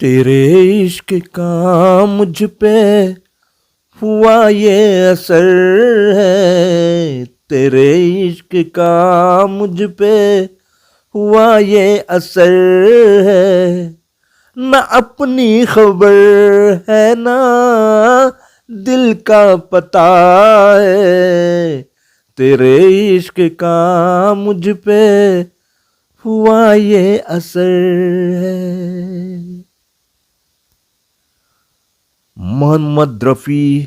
तेरे इश्क का मुझ पे हुआ ये असर है। तेरे इश्क का मुझ पे हुआ ये असर है। न अपनी खबर है, ना दिल का पता है। तेरे इश्क का मुझ पे हुआ ये असर है। মোহাম্মদ রফি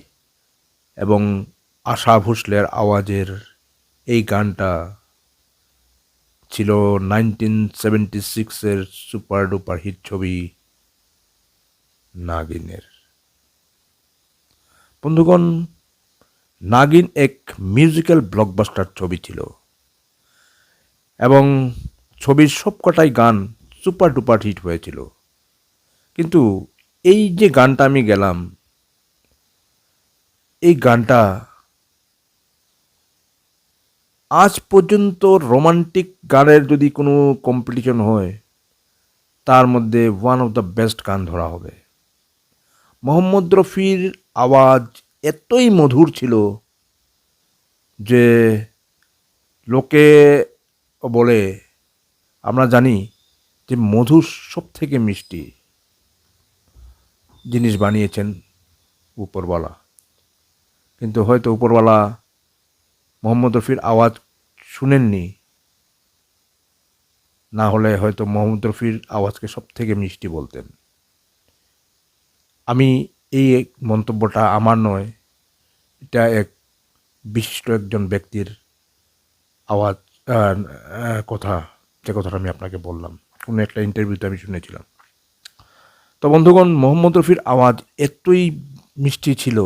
এবং আশা ভোসলের আওয়াজের এই গানটা ছিল নাইনটিন সেভেন্টি সিক্সের সুপার ডুপার হিট ছবি নাগিনের। বন্ধুগণ, নাগিন এক মিউজিক্যাল ব্লকবাস্টার ছবি ছিল এবং ছবির সবকটাই গান সুপার ডুপার হিট হয়েছিল। কিন্তু এই যে গানটা আমি গেলাম এই গানটা আজ পর্যন্ত রোমান্টিক গানের যদি কোনো কম্পিটিশন হয়, তার মধ্যে ওয়ান অফ দ্য বেস্ট গান ধরা হবে। মোহাম্মদ রফির আওয়াজ এতই মধুর ছিল যে লোকে বলে, আমরা জানি যে মধুর সব থেকে মিষ্টি জিনিস বানিয়েছেন উপরওয়ালা। কিন্তু হয়তো উপরওয়ালা মোহাম্মদ রফির আওয়াজ শুনেননি। না হলে হয়তো মোহাম্মদ রফির আওয়াজকে সব থেকে মিষ্টি বলতেন। আমি এই মন্তব্যটা আমার নয়, এটা এক বিশিষ্ট একজন ব্যক্তির আওয়াজ কথা, যে কথাটা আমি আপনাকে বললাম। কোনো একটা ইন্টারভিউতে আমি শুনেছিলাম। তো বন্ধুগণ, মোহাম্মদ রফির আওয়াজ এতই মিষ্টি ছিল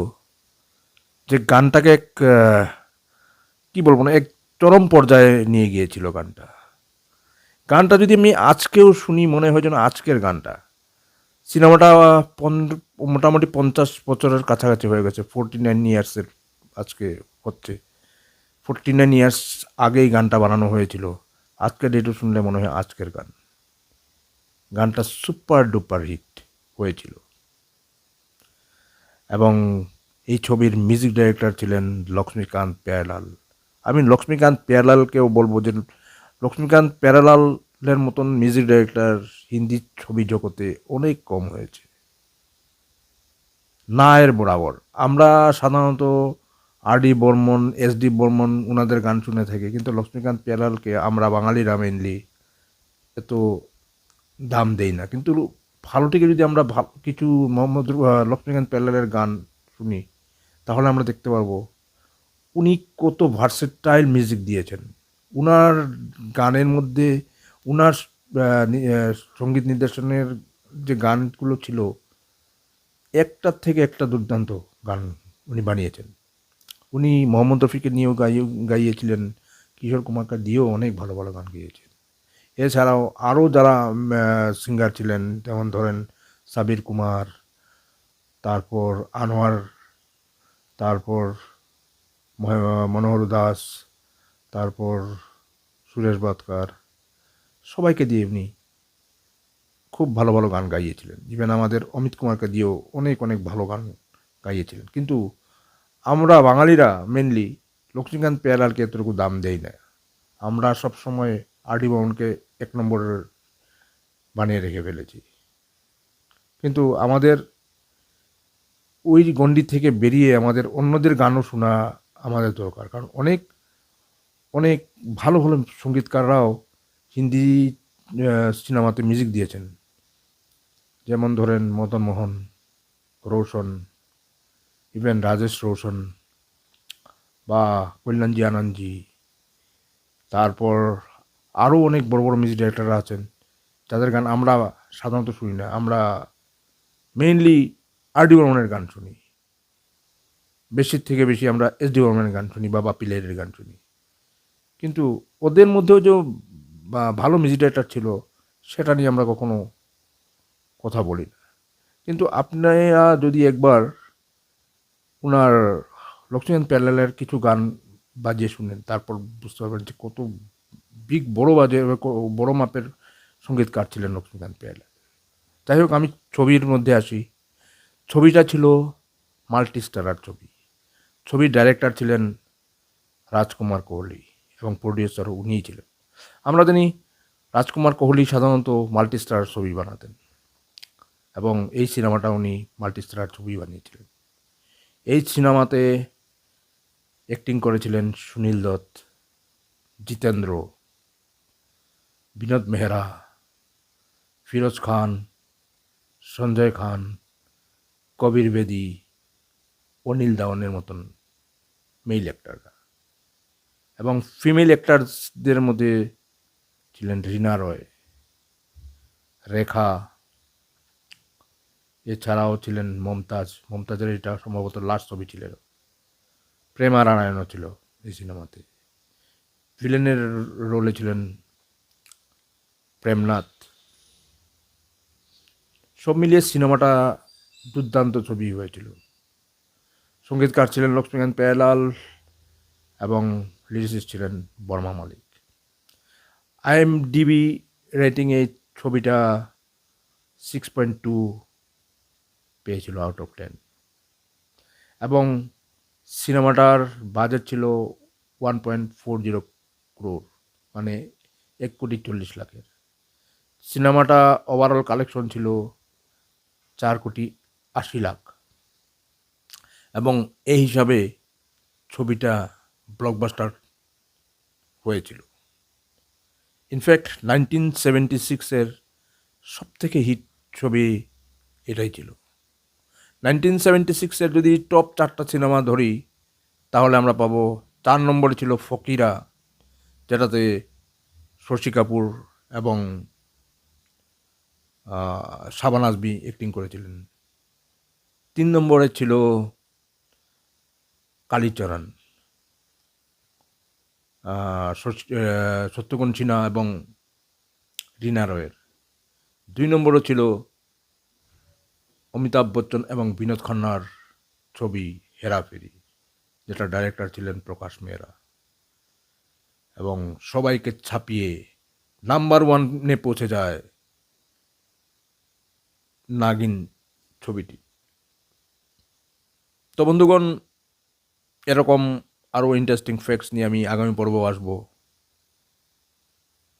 যে গানটাকে এক কী বলব না, এক চরম পর্যায়ে নিয়ে গিয়েছিল গানটা। গানটা যদি আমি আজকেও শুনি, মনে হয় যেন আজকের গানটা। সিনেমাটা মোটামুটি পঞ্চাশ বছরের কাছাকাছি হয়ে গেছে ফোরটি নাইন ইয়ার্সের আজকে হচ্ছে। ফোরটি নাইন ইয়ার্স আগেই গানটা বানানো হয়েছিল। আজকের ডেটও শুনলে মনে হয় আজকের গান। গানটা সুপার ডুপার হিট হয়েছিল। এবং এই ছবির মিউজিক ডাইরেক্টর ছিলেন লক্ষ্মীকান্ত পেয়ালাল আমি লক্ষ্মীকান্ত পেয়ালালকেও বলব যে, লক্ষ্মীকান্ত পেয়ালালের মতন মিউজিক ডাইরেক্টর হিন্দি ছবি জগতে অনেক কম হয়েছে। না এর বরাবর। আমরা সাধারণত R D Burman, S D Burman ওনাদের গান শুনে থাকি, কিন্তু লক্ষ্মীকান্ত পেয়ালালকে আমরা বাঙালিরা মেনলি এত দাম দেই না। কিন্তু ভালো থেকে যদি আমরা কিছু মোহাম্মদ লক্ষ্মীকান্ত প্যালালের গান শুনি তাহলে আমরা দেখতে পারব, উনি কত ভার্সেটাইল মিউজিক দিয়েছেন। উনার গানের মধ্যে, উনার সংগীত নির্দেশনের যে গানগুলো ছিল একটার থেকে একটা দুর্দান্ত গান উনি বানিয়েছেন। উনি মোহাম্মদ রফিকে নিয়েও গাইয়ে গাইয়েছিলেন, কিশোর কুমারকে দিয়েও অনেক ভালো ভালো গান গেয়েছেন। এছাড়াও আরও যারা সিঙ্গার ছিলেন, যেমন ধরেন সাবির কুমার, তারপর আনোয়ার তারপর মনোহর দাস, তারপর সুরেশ বাতকার, সবাইকে দিয়ে উনি খুব ভালো ভালো গান গাইয়েছিলেন। ইভেন আমাদের অমিত কুমারকে দিয়েও অনেক অনেক ভালো গান গাইয়েছিলেন। কিন্তু আমরা বাঙালিরা মেনলি লক্ষ্মীকান্ত পেয়ালালকে এতটুকু দাম দেই না। আমরা সব সময় আরডি বর্মনকে এক নম্বরের বানিয়ে রেখে ফেলেছি। কিন্তু আমাদের ওই গণ্ডি থেকে বেরিয়ে আমাদের অন্যদের গানও শোনা আমাদের দরকার। কারণ অনেক অনেক ভালো ভালো সঙ্গীতকাররাও হিন্দি সিনেমাতে মিউজিক দিয়েছেন। যেমন ধরেন মদন মোহন, রোশন ইভেন রাজেশ রোশন বা কল্যাণজি আনন্দজি। তারপর আরও অনেক বড় বড় মিউজিক ডাইরেক্টররা আছেন। যাদের গান আমরা সাধারণত শুনি না। আমরা মেইনলি আর ডি বর্মনের গান শুনি। বেশির থেকে বেশি আমরা এস ডি বর্মনের গান শুনি বা বাপি গান শুনি। কিন্তু ওদের মধ্যেও যে ভালো মিউজিক ডাইরেক্টর ছিল, সেটা নিয়ে আমরা কখনো কথা বলি না। কিন্তু আপনারা যদি একবার ওনার লক্ষ্মীকান্ত প্যালালের কিছু গান বাজিয়ে শুনেন, তারপর বুঝতে পারবেন যে কত বিগ বড় বাজে বড় মাপের সঙ্গীতকার ছিলেন লক্ষ্মীকান্ত পেয়ালা যাই হোক, আমি ছবির মধ্যে আসি। ছবিটা ছিল মাল্টি স্টারার ছবি। ছবির ডাইরেক্টর ছিলেন রাজকুমার কোহলি এবং প্রডিউসার উনিই ছিলেন। আমরা জানি রাজকুমার কোহলি সাধারণত মাল্টিস্টার ছবি বানাতেন এবং এই সিনেমাটা উনি মাল্টি স্টার ছবি বানিয়েছিলেন। এই সিনেমাতে অ্যাক্টিং করেছিলেন সুনীল দত্ত, জিতেন্দ্র, বিনোদ মেহরা, ফিরোজ খান, সঞ্জয় খান কবির বেদি, অনিল দাওয়ানের মতন মেল অ্যাক্টাররা এবং ফিমেল অ্যাক্টারসদের মধ্যে ছিলেন রিনা রয়, রেখা, এছাড়াও ছিলেন মমতাজ। মমতাজের এটা সম্ভবত লাস্ট ছবি ছিল প্রেমা নারায়ণও ছিল এই সিনেমাতে। ভিলেনের রোলে ছিলেন প্রেমনাথ। সব মিলিয়ে সিনেমাটা দুর্দান্ত ছবি হয়েছিল। সঙ্গীতকার ছিলেন লক্ষ্মীকান্ত পেয়ালাল এবং লিরিসিস্ট ছিলেন বর্মা মালিক। আইএমডিবি রেটিং এই ছবিটা সিক্স পয়েন্ট টু পেয়েছিল আউট অফ টেন এবং সিনেমাটার বাজেট ছিল one point four zero crore মানে এক কোটি চল্লিশ লাখের। সিনেমাটা ওভারঅল কালেকশন ছিল চার কোটি আশি লাখ। এবং এই হিসাবে ছবিটা ব্লকবাস্টার হয়েছিল। ইনফ্যাক্ট নাইনটিন সেভেন্টি সিক্সের সবথেকে হিট ছবি এটাই ছিল। নাইনটিন সেভেন্টি সিক্সের যদি টপ চারটা সিনেমা ধরি, তাহলে আমরা পাবো চার নম্বরে ছিল ফকিরা, যেটাতে শশী কাপুর এবং শাবান আজমি অ্যাক্টিং করেছিলেন। তিন নম্বরে ছিল কালীচরণ। সত্যগুণ সিনহা এবং রিনা রয়ের। দুই নম্বরও ছিল অমিতাভ বচ্চন এবং বিনোদ খান্নার ছবি হেরাফেরি যেটা ডাইরেক্টর ছিলেন প্রকাশ মেহরা। এবং সবাইকে ছাপিয়ে নাম্বার ওয়ানে পৌঁছে যায় নাগিন ছবিটি। তো বন্ধুগণ, এরকম আরও ইন্টারেস্টিং ফ্যাক্টস নিয়ে আমি আগামী পর্ব আসব।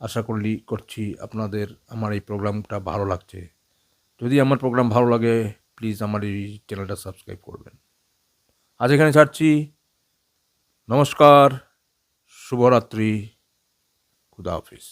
আশা করলি, করছি আপনাদের আমার এই প্রোগ্রামটা ভালো লাগছে। যদি আমার প্রোগ্রাম ভালো লাগে প্লিজ আমার এই চ্যানেলটা সাবস্ক্রাইব করবেন। আজ এখানে ছাড়ছি। নমস্কার, শুভরাত্রি। খুদা হাফিজ।